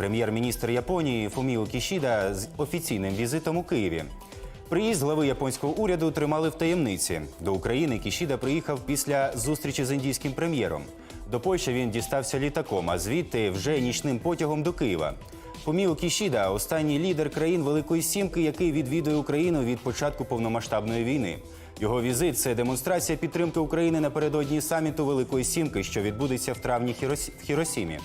прем'єр-міністр Японії Фуміо Кішіда з офіційним візитом у Києві. Приїзд глави японського уряду тримали в таємниці. До України Кішіда приїхав після зустрічі з індійським прем'єром. До Польщі він дістався літаком, а звідти вже нічним потягом до Києва. Фуміо Кішіда – останній лідер країн Великої Сімки, який відвідує Україну від початку повномасштабної війни. Його візит це демонстрація підтримки України напередодні саміту Великої Сімки, що відбудеться в травні в Хіросімі.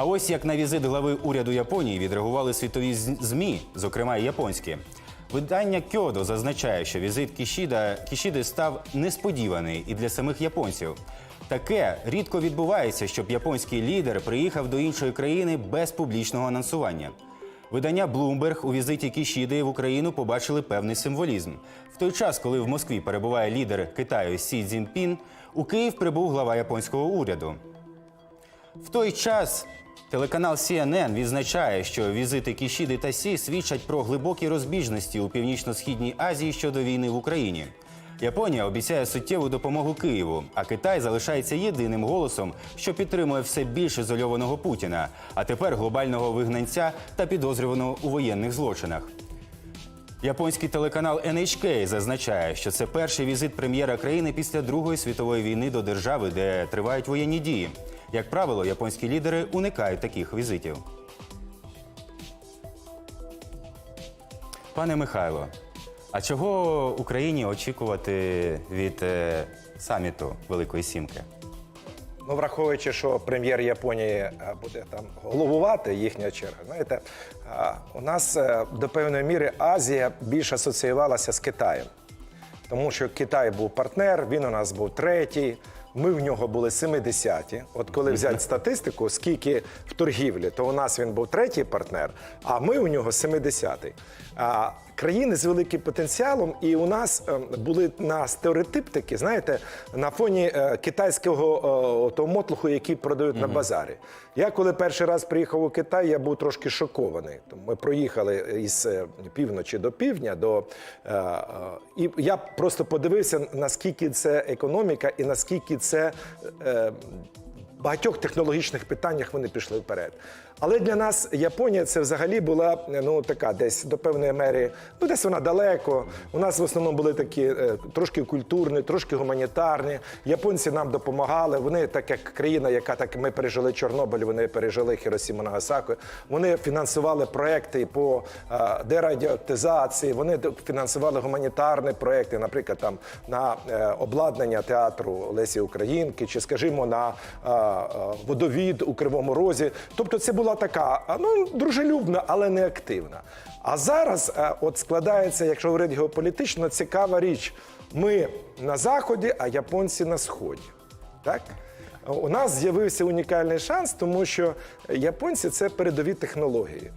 А ось як на візит глави уряду Японії відреагували світові ЗМІ, зокрема і японські. Видання Кьодо зазначає, що візит Кішіда, Кішіди став несподіваний і для самих японців. Таке рідко відбувається, щоб японський лідер приїхав до іншої країни без публічного анонсування. Видання Bloomberg у візиті Кішіди в Україну побачили певний символізм. В той час, коли в Москві перебуває лідер Китаю Сі Цзіньпін, у Київ прибув глава японського уряду. В той час телеканал CNN відзначає, що візити Кішіди та Сі свідчать про глибокі розбіжності у північно-східній Азії щодо війни в Україні. Японія обіцяє суттєву допомогу Києву, а Китай залишається єдиним голосом, що підтримує все більш ізольованого Путіна, а тепер глобального вигнанця та підозрюваного у воєнних злочинах. Японський телеканал NHK зазначає, що це перший візит прем'єра країни після Другої світової війни до держави, де тривають воєнні дії. Як правило, японські лідери уникають таких візитів. Пане Михайло, а чого Україні очікувати від е, саміту Великої Сімки? Ну, враховуючи, що прем'єр Японії е, буде там головувати їхня черга, знаєте, у нас е, до певної міри Азія більше асоціювалася з Китаєм. Тому що Китай був партнер, він у нас був третій. Ми в нього були 70-ті. От коли взяти статистику, скільки в торгівлі, то у нас він був третій партнер, а ми у нього 70-й. Країни з великим потенціалом, і у нас е, були на стереотип такі, знаєте, на фоні е, китайського е, того мотлуху, який продають на базарі. Я коли перший раз приїхав у Китай, я був трошки шокований. Ми проїхали із е, півночі до півдня, до, і я просто подивився, наскільки це економіка і наскільки це. Е, багатьох технологічних питаннях вони пішли вперед. Але для нас Японія це взагалі була ну така десь до певної мери, ну десь вона далеко. У нас в основному були такі е, трошки культурні, трошки гуманітарні. Японці нам допомагали. Вони, так як країна, яка так ми пережили Чорнобиль, вони пережили Хіросіму Нагасаку. Вони фінансували проекти по е, дерадіотизації. Вони фінансували гуманітарні проекти, наприклад, там на е, обладнання театру Лесі Українки, чи скажімо, на водовід у Кривому Розі. Тобто, це була така ну дружелюбна, але не активна. А зараз, е, от складається, якщо говорити геополітично, цікава річ. Ми на заході, а японці на сході. Так? У нас з'явився унікальний шанс, тому що японці це передові технології.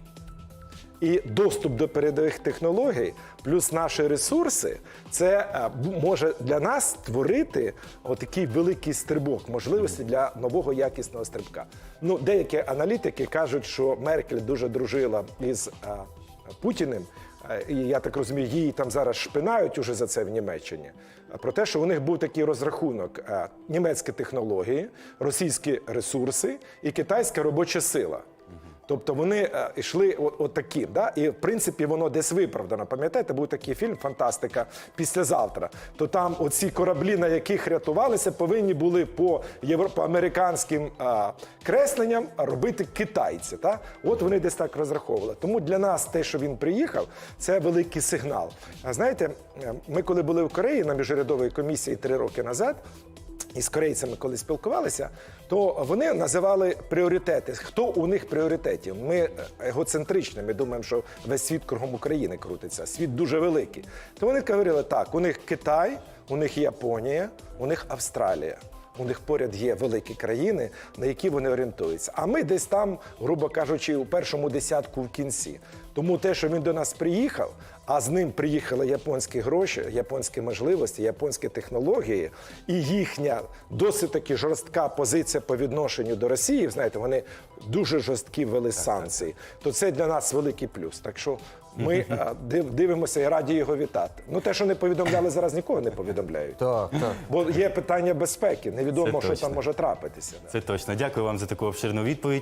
І доступ до передових технологій, плюс наші ресурси, це е, може для нас створити отакий великий стрибок, можливості для нового якісного стрибка. Ну, деякі аналітики кажуть, що Меркель дуже дружила із е, Путіним. Е, І я так розумію, її там зараз шпинають уже за це в Німеччині. Про те, що у них був такий розрахунок: німецькі технології, російські ресурси і китайська робоча сила. Тобто вони е, йшли от, да? і в принципі воно десь виправдано. Пам'ятаєте, був такий фільм Фантастика післязавтра. То там оці кораблі, на яких рятувалися, повинні були по європоамериканським кресленням робити китайці. Та? От вони десь так розраховували. Тому для нас те, що він приїхав, це великий сигнал. А знаєте, е, ми коли були в Кореї на міжурядовій комісії три роки назад. І з корейцями, коли спілкувалися, то вони називали пріоритети. Хто у них пріоритетів? Ми егоцентричні, ми думаємо, що весь світ кругом України крутиться. Світ дуже великий. То вони говорили так: у них Китай, у них Японія, у них Австралія. У них поряд є великі країни, на які вони орієнтуються. А ми десь там, грубо кажучи, у першому десятку в кінці. Тому те, що він до нас приїхав, а з ним приїхали японські гроші, японські можливості, японські технології, і їхня досить таки жорстка позиція по відношенню до Росії. Знаєте, вони дуже жорсткі ввели санкції. То це для нас великий плюс. Так що ми див- дивимося і раді його вітати. Ну те, що не повідомляли зараз, нікого не повідомляють. Так, так. Бо є питання безпеки, невідомо, Це що точно. там може трапитися. Це точно. Дякую вам за таку обширну відповідь.